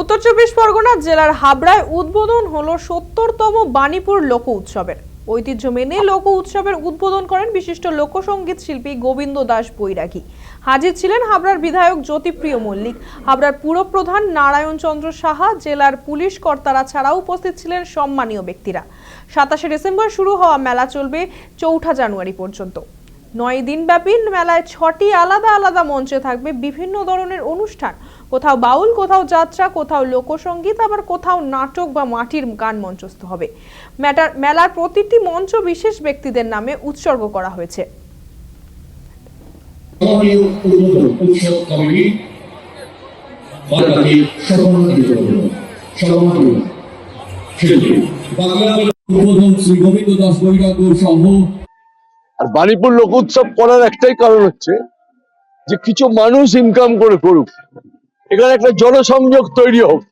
উত্তর চব্বিশ পরগনা জেলার হাবড়ায় উদ্বোধন হল সত্তরতম বাণীপুর লোক উৎসবের। ঐতিহ্য মেনে লোক উৎসবের উদ্বোধন করেন বিশিষ্ট লোকসঙ্গীত শিল্পী গোবিন্দ দাস বৈরাগী। হাজির ছিলেন হাবড়ার বিধায়ক জ্যোতিপ্রিয় মল্লিক। হাবড়ার পুরপ্রধান নারায়ণ চন্দ্র সাহা, জেলার পুলিশ কর্তারা ছাড়াও উপস্থিত ছিলেন সম্মানীয় ব্যক্তিরা। সাতাশে ডিসেম্বর শুরু হওয়া মেলা চলবে চৌঠা জানুয়ারি পর্যন্ত। নয় দিনব্যাপী মেলায় ছটি আলাদা আলাদা মঞ্চে থাকবে বিভিন্ন ধরনের অনুষ্ঠান। কোথাও বাউল, কোথাও যাত্রা, কোথাও লোকসঙ্গীত আবার কোথাও নাটক বা মাটির গান মঞ্চস্থ হবে। মেটার মেলার প্রতিটি মঞ্চ বিশেষ ব্যক্তিদের নামে উৎসর্গ করা হয়েছে। বাংলা শ্রী গোবিন্দ দাস বৈরাগ্য সংঘ আর বাণীপুর লোক উৎসব করার একটাই কারণ হচ্ছে যে কিছু মানুষ ইনকাম করে করুক। এখানে একটা জনসংযোগ তৈরি হোক।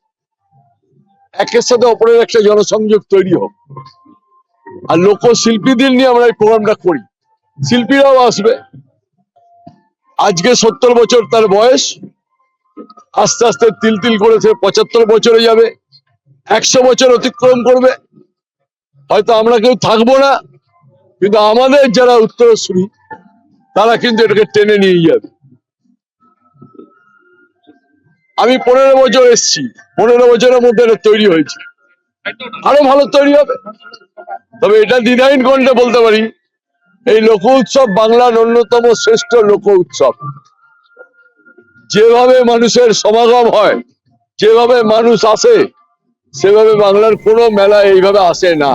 একের সাথে অপরের একটা জনসংযোগ তৈরি হোক। আর লোক শিল্পীদের নিয়ে আমরা এই প্রোগ্রামটা করি। শিল্পীরাও আসবে। আজকে সত্তর বছর তার বয়স। আস্তে আস্তে তিল তিল করেছে পঁচাত্তর বছরে যাবে। একশো বছর অতিক্রম করবে। হয়তো আমরা কেউ থাকব না। কিন্তু আমাদের যারা উত্তরসূরি তারা কিন্তু এটাকে টেনে নিয়ে যাবে। আমি পনেরো বছর এসছি, পনেরো বছরের মধ্যে এটা তৈরি হয়েছে। আরও ভালো তৈরি হবে। তবে এটা দ্বিধাহীন কণ্ঠে বলতে পারি, এই লোক উৎসব বাংলার অন্যতম শ্রেষ্ঠ লোক উৎসব। যেভাবে মানুষের সমাগম হয়, যেভাবে মানুষ আসে, সেভাবে বাংলার কোনো মেলা এইভাবে আসে না।